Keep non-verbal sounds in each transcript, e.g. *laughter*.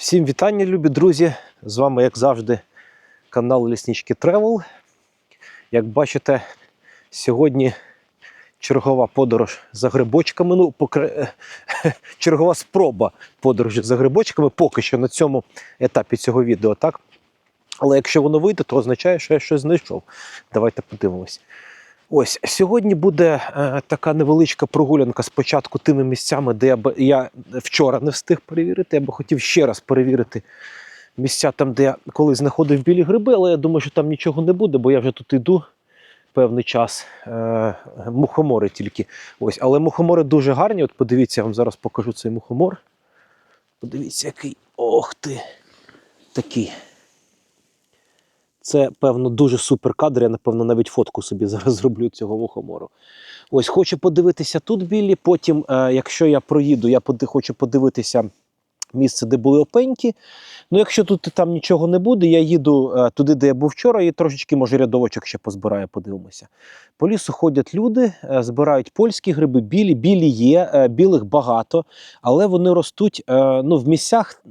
Всім вітання, любі друзі! З вами, як завжди, канал Ліснички Тревел. Як бачите, сьогодні чергова подорож за грибочками. Ну, покр... *laughs* чергова спроба подорожі за грибочками поки що на цьому етапі цього відео, так? Але якщо воно вийде, то означає, що я щось знайшов. Давайте подивимось. Ось сьогодні буде е, така невеличка прогулянка спочатку тими місцями, де я, б- я вчора не встиг перевірити. Я би хотів ще раз перевірити місця там, де я колись знаходив білі гриби, але я думаю, що там нічого не буде, бо я вже тут йду певний час. Е, мухомори тільки. Ось, але мухомори дуже гарні. От подивіться, я вам зараз покажу цей мухомор. Подивіться, який. Ох ти! Такий. Це, певно, дуже супер кадр. Я, напевно, навіть фотку собі *laughs* зараз зроблю цього мухомору. Ось хочу подивитися тут білі. Потім, е, якщо я проїду, я поди- хочу подивитися місце, де були опеньки. Ну, якщо тут там нічого не буде, я їду е, туди, де я був вчора, і трошечки, може, рядовочок ще позбираю, подивимося. По лісу ходять люди, е, збирають польські гриби, білі, білі є, е, білих багато, але вони ростуть е, ну, в місцях.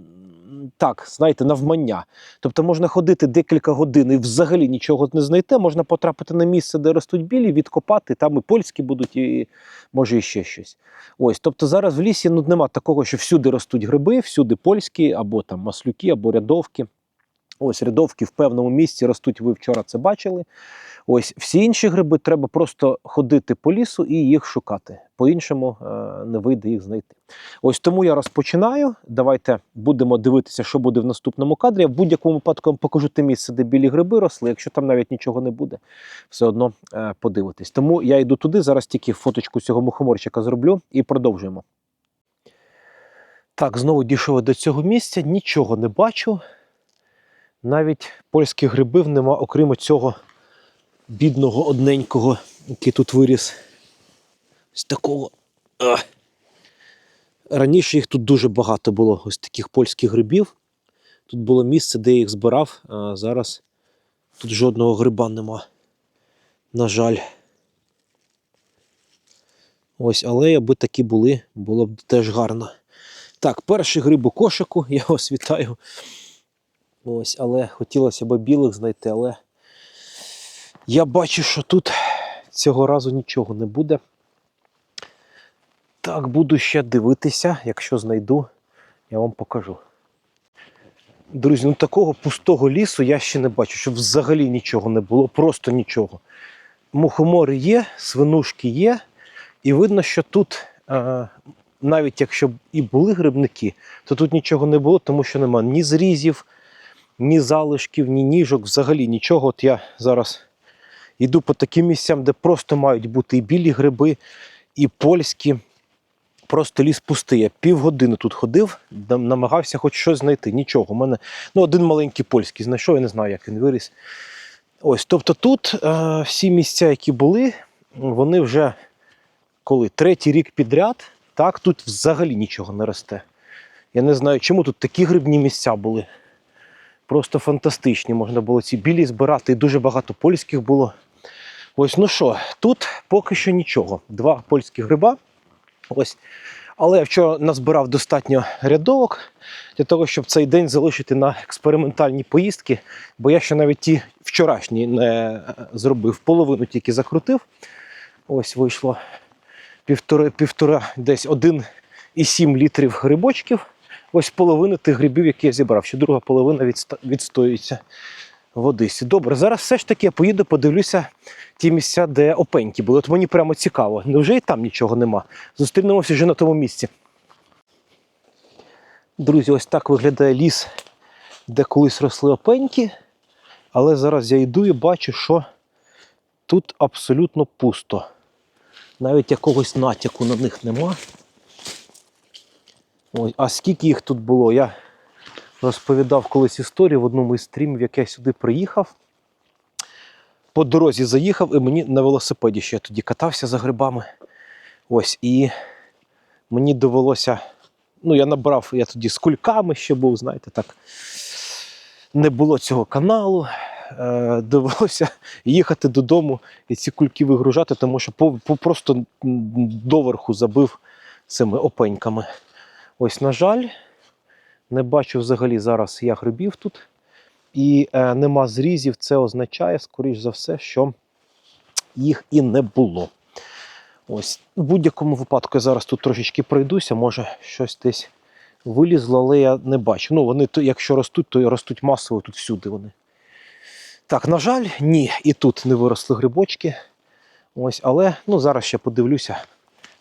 Так, знаєте, навмання. Тобто можна ходити декілька годин і взагалі нічого не знайти. Можна потрапити на місце, де ростуть білі, відкопати. Там і польські будуть, і може і ще щось. Ось, тобто зараз в лісі ну, нема такого, що всюди ростуть гриби, всюди польські, або там маслюки, або рядовки. Ось рядовки в певному місці ростуть, ви вчора це бачили. Ось всі інші гриби треба просто ходити по лісу і їх шукати. По-іншому е, не вийде їх знайти. Ось тому я розпочинаю. Давайте будемо дивитися, що буде в наступному кадрі. Я в будь-якому випадку вам покажу те місце, де білі гриби росли. Якщо там навіть нічого не буде, все одно е, подивитись. Тому я йду туди. Зараз тільки фоточку цього мухоморчика зроблю і продовжуємо. Так, знову дійшов до цього місця, нічого не бачу. Навіть польських грибів нема, окрім цього бідного одненького, який тут виріс. Ось такого. Раніше їх тут дуже багато було, ось таких польських грибів. Тут було місце, де я їх збирав, а зараз тут жодного гриба нема. На жаль. Ось, але аби такі були, було б теж гарно. Так, перший гриб у кошику, я вас вітаю. Ось, але хотілося б білих знайти, але я бачу, що тут цього разу нічого не буде. Так, буду ще дивитися, якщо знайду, я вам покажу. Друзі, ну такого пустого лісу я ще не бачу, щоб взагалі нічого не було, просто нічого. Мухомори є, свинушки є, і видно, що тут, е, навіть якщо і були грибники, то тут нічого не було, тому що нема ні зрізів, ні залишків, ні ніжок, взагалі нічого. От я зараз йду по таким місцям, де просто мають бути і білі гриби, і польські. Просто ліс пустий. Я півгодини тут ходив, намагався хоч щось знайти. Нічого. У мене ну, один маленький польський знайшов, я не знаю, як він виріс. Ось, тобто тут е, всі місця, які були, вони вже коли третій рік підряд, так, тут взагалі нічого не росте. Я не знаю, чому тут такі грибні місця були. Просто фантастичні. Можна було ці білі збирати, і дуже багато польських було. Ось, ну що, тут поки що нічого. Два польські гриба. Ось. Але я вчора назбирав достатньо рядовок для того, щоб цей день залишити на експериментальні поїздки, бо я ще навіть ті вчорашні не е, зробив, половину тільки закрутив. Ось вийшло півтора, півтора десь 1,7 літрів грибочків. Ось половина тих грибів, які я зібрав. Ще друга половина відстоюється в Одесі. Добре, зараз все ж таки я поїду, подивлюся ті місця, де опеньки були. От мені прямо цікаво. Невже і там нічого нема? Зустрінемося вже на тому місці. Друзі, ось так виглядає ліс, де колись росли опеньки. Але зараз я йду і бачу, що тут абсолютно пусто. Навіть якогось натяку на них нема. Ось, а скільки їх тут було? Я розповідав колись історію в одному із стрімів, як я сюди приїхав. По дорозі заїхав, і мені на велосипеді ще я тоді катався за грибами. Ось, і мені довелося. Ну, я набрав, я тоді з кульками ще був, знаєте, так. Не було цього каналу. Е, довелося їхати додому і ці кульки вигружати, тому що по, по просто доверху забив цими опеньками. Ось, на жаль, Не бачу взагалі зараз я грибів тут. І е, нема зрізів. Це означає, скоріш за все, що їх і не було. Ось, в будь-якому випадку я зараз тут трошечки пройдуся, може щось десь вилізло, але я не бачу. Ну, вони, якщо ростуть, то ростуть масово тут всюди вони. Так, на жаль, ні, і тут не виросли грибочки. Ось, але ну, зараз ще подивлюся.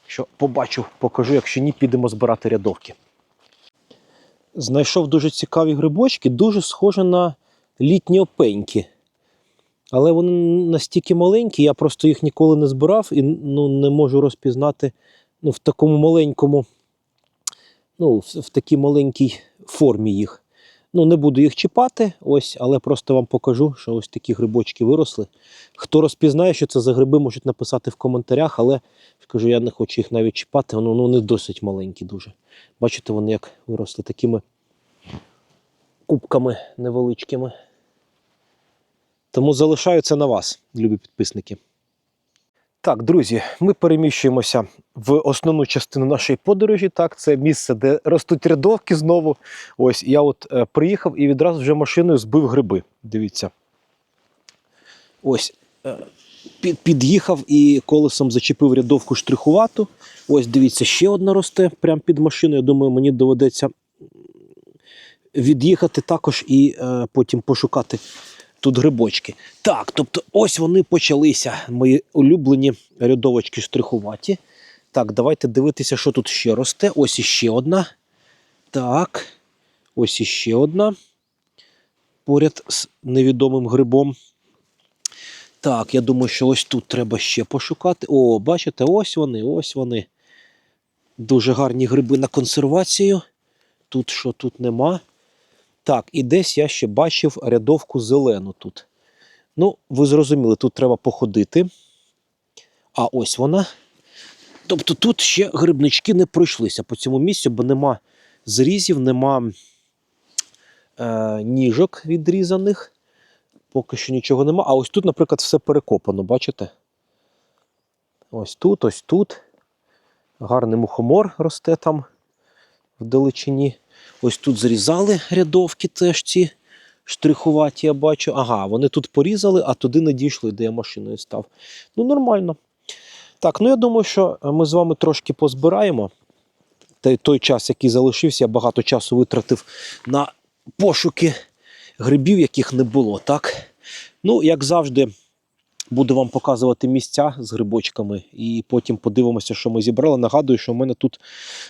Якщо побачу, покажу, якщо ні, підемо збирати рядовки. Знайшов дуже цікаві грибочки, дуже схожі на літні опеньки. Але вони настільки маленькі, я просто їх ніколи не збирав і ну, не можу розпізнати ну, в такому маленькому, ну, в, такій маленькій формі їх. Ну, не буду їх чіпати, ось, але просто вам покажу, що ось такі грибочки виросли. Хто розпізнає, що це за гриби, можуть написати в коментарях, але скажу, я не хочу їх навіть чіпати, ну, ну вони досить маленькі дуже. Бачите, вони як виросли такими кубками невеличкими. Тому залишаю це на вас, любі підписники. Так, друзі, ми переміщуємося в основну частину нашої подорожі. Так, це місце, де ростуть рядовки знову. Ось я от е, приїхав і відразу вже машиною збив гриби. Дивіться. Ось е, під, під'їхав і колесом зачепив рядовку штрихувату. Ось дивіться, ще одна росте прямо під машиною. Я думаю, мені доведеться від'їхати також і е, потім пошукати тут грибочки. Так, тобто ось вони почалися, мої улюблені рядовочки штрихуваті. Так, давайте дивитися, що тут ще росте. Ось іще одна. Так, ось іще одна. Поряд з невідомим грибом. Так, я думаю, що ось тут треба ще пошукати. О, бачите, ось вони, ось вони. Дуже гарні гриби на консервацію. Тут що тут нема. Так, і десь я ще бачив рядовку зелену тут. Ну, ви зрозуміли, тут треба походити. А ось вона. Тобто тут ще грибнички не пройшлися по цьому місцю, бо нема зрізів, нема е, ніжок відрізаних. Поки що нічого нема. А ось тут, наприклад, все перекопано, бачите? Ось тут, ось тут. Гарний мухомор росте там в далечині. Ось тут зрізали рядовки теж ці штрихуваті, я бачу. Ага, вони тут порізали, а туди не дійшли, де я машиною став. Ну, нормально. Так, ну я думаю, що ми з вами трошки позбираємо. Та той час, який залишився, я багато часу витратив на пошуки грибів, яких не було. так? Ну, як завжди, буду вам показувати місця з грибочками, і потім подивимося, що ми зібрали. Нагадую, що в мене тут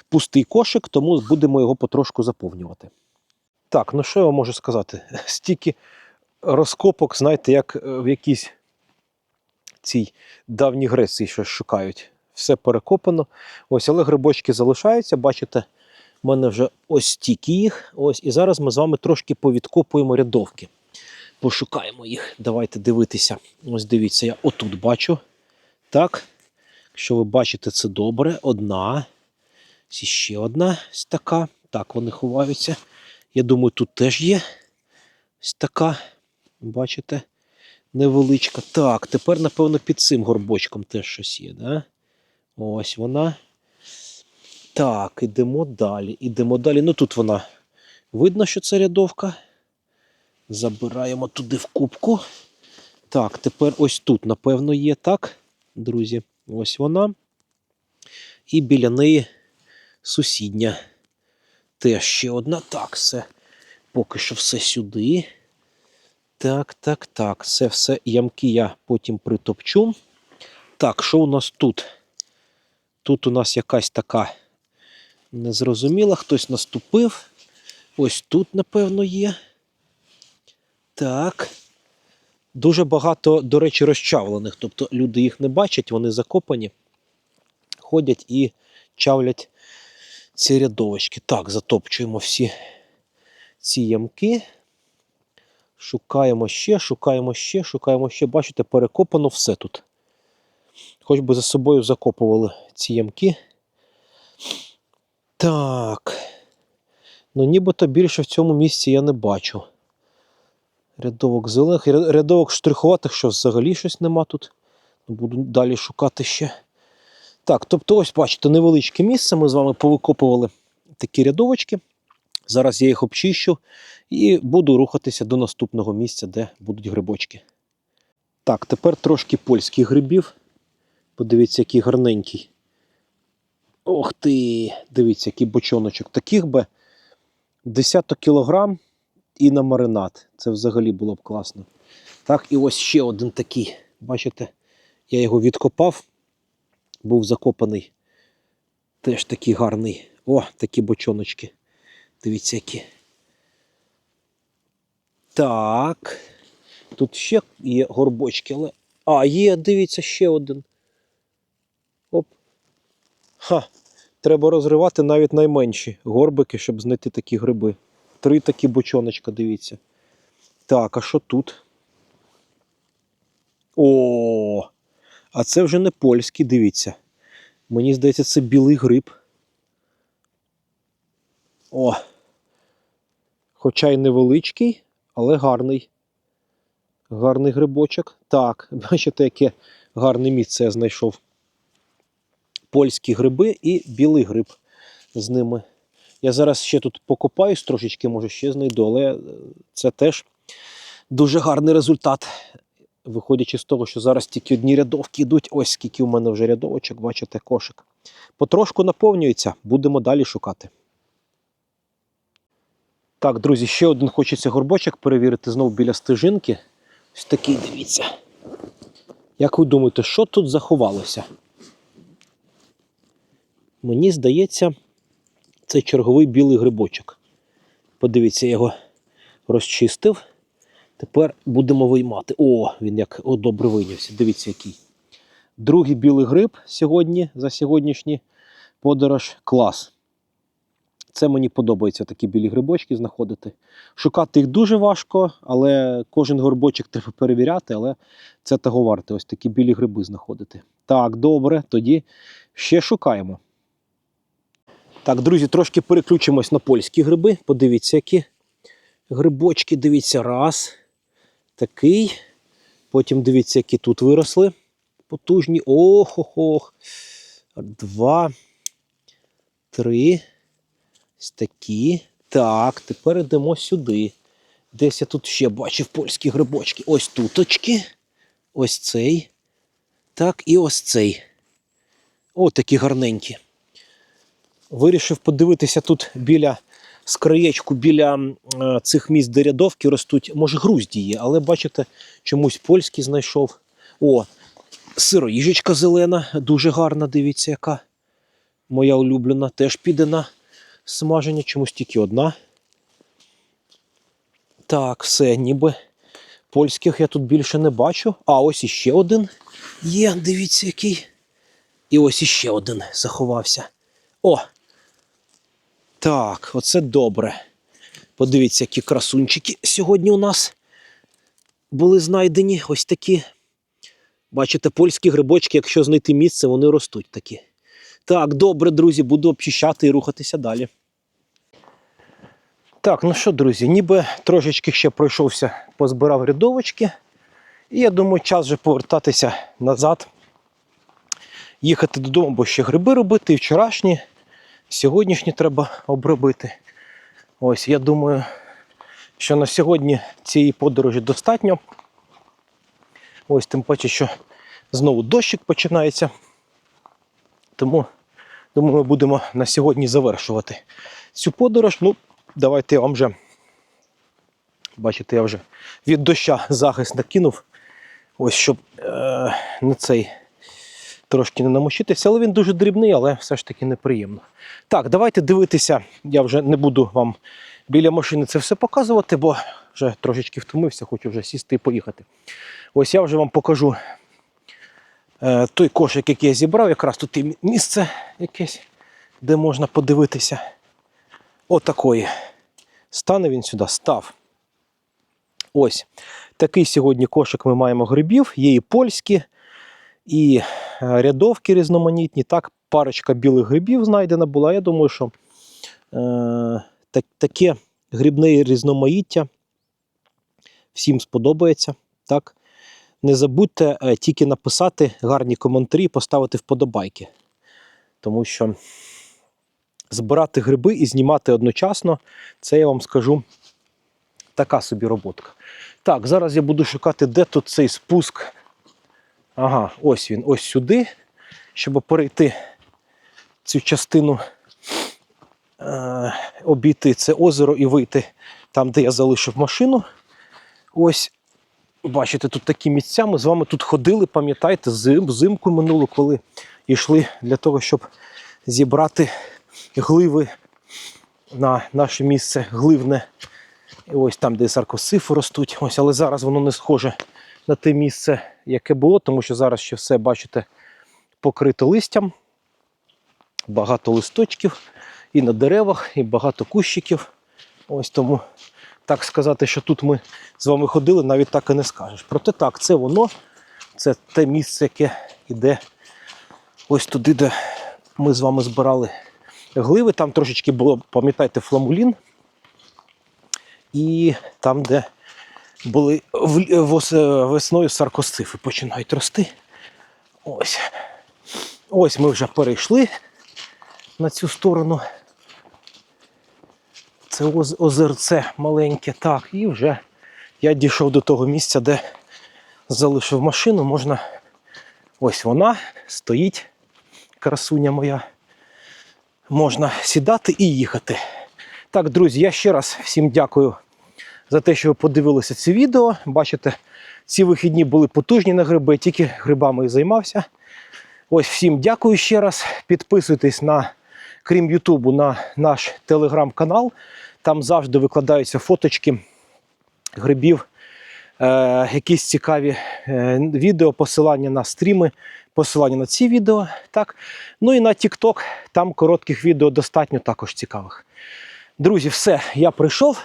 пустий кошик, тому будемо його потрошку заповнювати. Так, ну що я вам можу сказати? *laughs* Стільки розкопок, знаєте, як е, в якійсь цій давній Греції щось шукають. Все перекопано. Ось, але грибочки залишаються. Бачите, в мене вже ось стільки їх. Ось, і зараз ми з вами трошки повідкопуємо рядовки. Пошукаємо їх. Давайте дивитися. Ось дивіться, я отут бачу. Так. Якщо ви бачите, це добре. Одна. Ще одна ось така. Так, вони ховаються. Я думаю, тут теж є ось така. Бачите? Невеличка. Так, тепер, напевно, під цим горбочком теж щось є, да? Ось вона. Так, ідемо далі. Ідемо далі. Ну тут вона. Видно, що це рядовка. Забираємо туди в кубку. Так, тепер ось тут, напевно, є, так, друзі. Ось вона. І біля неї сусідня. Теж ще одна. Так, все. Поки що все сюди. Так, так, так. Це все ямки я потім притопчу. Так, що у нас тут? Тут у нас якась така незрозуміла, хтось наступив. Ось тут, напевно, є. Так. Дуже багато, до речі, розчавлених. Тобто люди їх не бачать, вони закопані, ходять і чавлять ці рядовочки. Так, затопчуємо всі ці ямки. Шукаємо ще, шукаємо ще, шукаємо ще. Бачите, перекопано все тут. Хоч би за собою закопували ці ямки. Так. Ну, нібито більше в цьому місці я не бачу. Рядовок зелених, рядовок штрихуватих, що взагалі щось нема тут. Буду далі шукати ще. Так, тобто, ось бачите, невеличке місце. Ми з вами повикопували такі рядовочки. Зараз я їх обчищу і буду рухатися до наступного місця, де будуть грибочки. Так, тепер трошки польських грибів. Подивіться, який гарненький. Ох ти! Дивіться, який бочоночок. Таких би десяток кілограм і на маринад. Це взагалі було б класно. Так, і ось ще один такий. Бачите, я його відкопав, був закопаний. Теж такий гарний. О, такі бочоночки. Дивіться, які. Так. Тут ще є горбочки, але. А, є, дивіться, ще один. Оп. Ха. Треба розривати навіть найменші горбики, щоб знайти такі гриби. Три такі бочоночка, дивіться. Так, а що тут? О, а це вже не польський, дивіться. Мені здається, це білий гриб. О. Хоча й невеличкий, але гарний. Гарний грибочок. Так, *laughs* бачите, яке гарне місце я знайшов. Польські гриби і білий гриб з ними. Я зараз ще тут покопаюсь трошечки, може ще знайду, але е, це теж дуже гарний результат. Виходячи з того, що зараз тільки одні рядовки йдуть. Ось скільки у мене вже рядовочок, бачите, кошик. Потрошку наповнюється, будемо далі шукати. Так, друзі, ще один хочеться горбочок перевірити знову біля стежинки. Ось такий, дивіться. Як ви думаєте, що тут заховалося? Мені здається, це черговий білий грибочок. Подивіться, я його розчистив. Тепер будемо виймати. О, він як о, добре вийнявся. Дивіться, який. Другий білий гриб сьогодні за сьогоднішній подорож. Клас. Це мені подобається такі білі грибочки знаходити. Шукати їх дуже важко, але кожен горбочок треба перевіряти, але це того варте. Ось такі білі гриби знаходити. Так, добре, тоді ще шукаємо. Так, друзі, трошки переключимось на польські гриби. Подивіться, які грибочки. Дивіться, раз. Такий. Потім дивіться, які тут виросли. Потужні. Ох-ох-ох. Два. Три. Ось такі. Так, тепер йдемо сюди. Десь я тут ще бачив польські грибочки. Ось туточки. Ось цей. Так, і ось цей. О, такі гарненькі. Вирішив подивитися тут біля з краєчку, біля е, цих місць, де рядовки ростуть. Може, грузді є, але бачите, чомусь польський знайшов. О, сироїжечка зелена, дуже гарна, дивіться, яка. Моя улюблена, теж піде на смаження, чомусь тільки одна. Так, все, ніби польських я тут більше не бачу. А ось іще один є, дивіться, який. І ось іще один заховався. О! Так, оце добре. Подивіться, які красунчики сьогодні у нас були знайдені. Ось такі. Бачите, польські грибочки, якщо знайти місце, вони ростуть такі. Так, добре, друзі, буду обчищати і рухатися далі. Так, ну що, друзі, ніби трошечки ще пройшовся, позбирав рядовочки. І я думаю, час вже повертатися назад, їхати додому, бо ще гриби робити, і вчорашні, сьогоднішні треба обробити. Ось, я думаю, що на сьогодні цієї подорожі достатньо. Ось тим паче, що знову дощик починається. Тому, думаю, ми будемо на сьогодні завершувати цю подорож. Ну, давайте я вам вже. Бачите, я вже від доща захист накинув. Ось щоб е, на цей трошки не намочитися, але він дуже дрібний, але все ж таки неприємно. Так, давайте дивитися. Я вже не буду вам біля машини це все показувати, бо вже трошечки втомився, хочу вже сісти і поїхати. Ось я вже вам покажу е, той кошик, який я зібрав. Якраз тут і місце якесь, де можна подивитися. Отакої. Стане він сюди, став. Ось. Такий сьогодні кошик ми маємо грибів. Є і польські, і е, рядовки різноманітні. Так, парочка білих грибів знайдена була. Я думаю, що е, так, таке грибне різноманіття всім сподобається. Так? Не забудьте е, тільки написати гарні коментарі, поставити вподобайки. Тому що збирати гриби і знімати одночасно. Це я вам скажу така собі роботка. Так, зараз я буду шукати, де тут цей спуск. Ага, ось він, ось сюди, щоб перейти цю частину, е, обійти це озеро і вийти там, де я залишив машину. Ось, бачите, тут такі місця. Ми з вами тут ходили, пам'ятаєте, зим, взимку минулу, коли йшли для того, щоб зібрати гливи на наше місце гливне. І ось там, де саркосифи ростуть. Ось, але зараз воно не схоже на те місце, яке було, тому що зараз ще все, бачите, покрито листям, багато листочків і на деревах, і багато кущиків. Ось тому так сказати, що тут ми з вами ходили, навіть так і не скажеш. Проте так, це воно, це те місце, яке йде ось туди, де ми з вами збирали гливи. Там трошечки було, пам'ятаєте, фламулін. І там, де були вос- весною саркосифи починають рости. Ось. Ось ми вже перейшли на цю сторону. Це озерце маленьке. Так, і вже я дійшов до того місця, де залишив машину. Можна. Ось вона стоїть, красуня моя. Можна сідати і їхати. Так, друзі, я ще раз всім дякую за те, що ви подивилися це відео. Бачите, ці вихідні були потужні на гриби, тільки грибами і займався. Ось всім дякую ще раз. Підписуйтесь на, крім Ютубу, на наш телеграм-канал. Там завжди викладаються фоточки грибів, е, якісь цікаві е, відео, посилання на стріми, посилання на ці відео. Так. Ну і на TikTok, там коротких відео достатньо також цікавих. Друзі, все, я прийшов.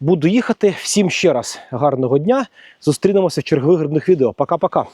Буду їхати. Всім ще раз гарного дня. Зустрінемося в чергових грибних відео. Пока-пока.